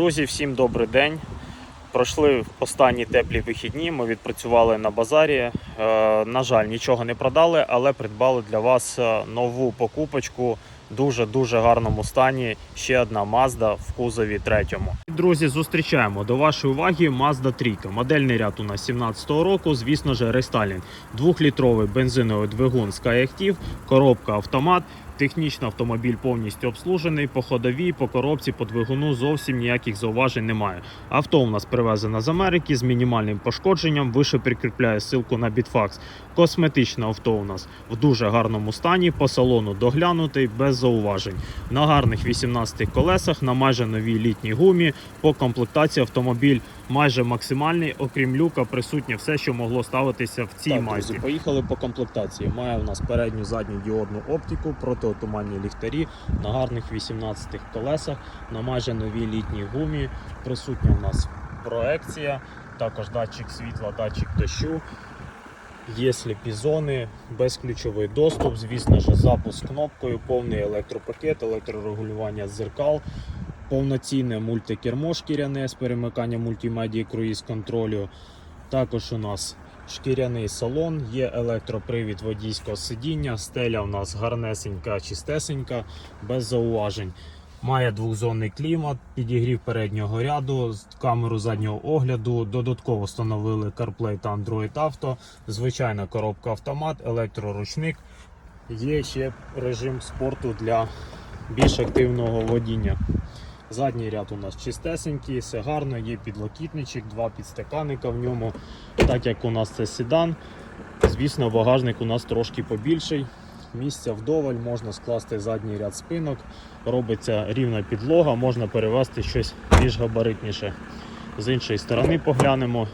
Друзі, всім добрий день. Пройшли останні теплі вихідні. Ми відпрацювали на базарі. Е, на жаль, нічого не продали, але придбали для вас е, нову покупочку. в Дуже дуже гарному стані. Ще одна Mazda в кузові третьому. Друзі, зустрічаємо до вашої уваги Mazda 3. Модельний ряд у нас 17-го року. Звісно ж, рестайлінг. Двохлітровий бензиновий двигун SkyActiv, коробка автомат. Технічно автомобіль повністю обслужений. По ходовій, по коробці, по двигуну зовсім ніяких зауважень немає. Авто у нас привезено з Америки з мінімальним пошкодженням. Вище прикріпляє ссылку на Bitfax. Косметичне авто у нас в дуже гарному стані. По салону доглянутий, без зауважень. На гарних 18 колесах, на майже новій літній гумі. По комплектації автомобіль майже максимальний. Окрім люка, присутнє все, що могло ставитися в цій Так, друзі, поїхали по комплектації. Має у нас передню задню діодну оптику, протиотуманні ліхтарі на гарних 18 колесах, на майже новій літній гумі. Присутня у нас проекція, також датчик світла, датчик дощу. Є сліпі зони, безключовий доступ, звісно ж, запуск кнопкою, повний електропакет, електрорегулювання дзеркал, повноцінне мультикермо шкіряне з перемиканням мультимедії круїз контролю. Також у нас шкіряний салон, є електропривід водійського сидіння, стеля у нас гарнесенька, чистесенька, без зауважень. Має двохзонний клімат, підігрів переднього ряду, камеру заднього огляду. Додатково встановили CarPlay та Android Auto, звичайна коробка автомат, електроручник. Є ще режим спорту для більш активного водіння. Задній ряд у нас чистесенький, все гарно, є підлокітничок, два підстаканника в ньому. Так як у нас це седан, звісно, багажник у нас трошки побільший. Місця вдоволь, можна скласти задній ряд спинок, робиться рівна підлога, можна перевести щось більш габаритніше. З іншої сторони поглянемо.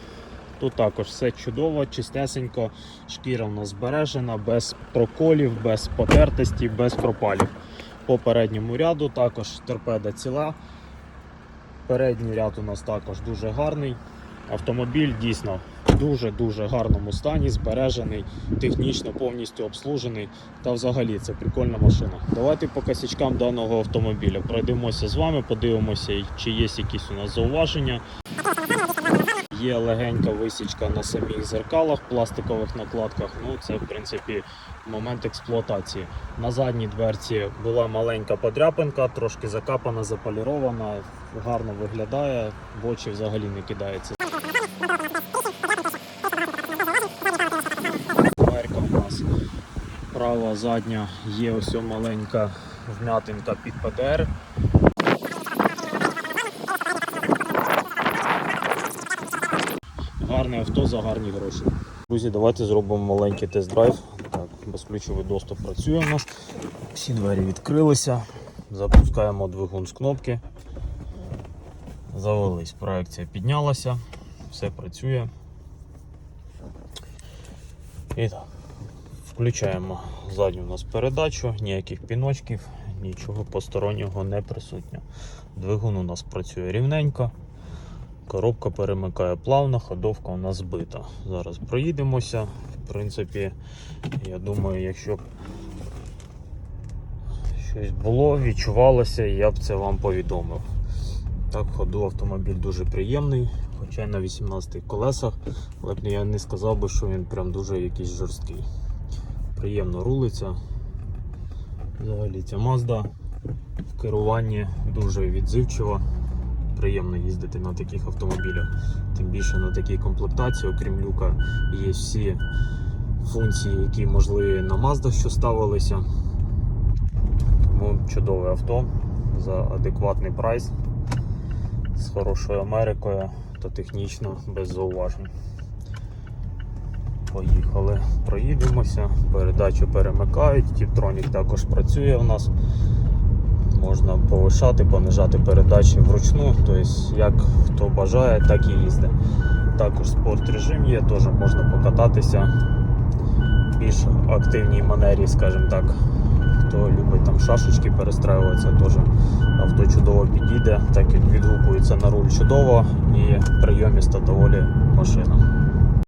Тут також все чудово, чистесенько, шкіра у нас збережена, без проколів, без потертості, без пропалів. По передньому ряду також торпеда ціла. Передній ряд у нас також дуже гарний. Автомобіль дійсно в дуже-дуже гарному стані, збережений, технічно повністю обслужений. Та взагалі це прикольна машина. Давайте по косячкам даного автомобіля пройдемося з вами, подивимося, чи є якісь у нас зауваження. Є легенька висічка на самих зеркалах, пластикових накладках. Ну, це в принципі момент експлуатації. На задній дверці була маленька подряпинка, трошки закапана, заполірована, гарно виглядає, в очі взагалі не кидається. Дверка у нас права задня є ось маленька вмятинка під ПТР. Гарне авто за гарні гроші. Друзі, давайте зробимо маленький тест-драйв. Так, безключовий доступ працює у нас. Всі двері відкрилися. Запускаємо двигун з кнопки. Завелись. Проекція піднялася. Все працює. І так. Включаємо задню у нас передачу, ніяких піночків, нічого постороннього не присутньо. Двигун у нас працює рівненько. Коробка перемикає плавно, ходовка у нас збита. Зараз проїдемося. В принципі, я думаю, якщо б щось було, відчувалося, я б це вам повідомив. Так, ходу автомобіль дуже приємний, хоча й на 18 колесах, але б я не сказав би, що він прям дуже якийсь жорсткий. Приємно рулиться. Взагалі ця Mazda в керуванні дуже відзивчива приємно їздити на таких автомобілях. Тим більше на такій комплектації, окрім люка, є всі функції, які можливі на Mazda, що ставилися. Тому чудове авто за адекватний прайс з хорошою Америкою та технічно без зауважень. Поїхали, проїдемося, передачу перемикають, Тіптронік також працює у нас можна повишати, понижати передачі вручну, тобто як хто бажає, так і їздить. Також спорт режим є, теж можна покататися в більш активній манері, скажімо так. Хто любить там шашечки перестраюватися, теж авто чудово підійде, так як відгукується на руль чудово і прийоміста доволі машина.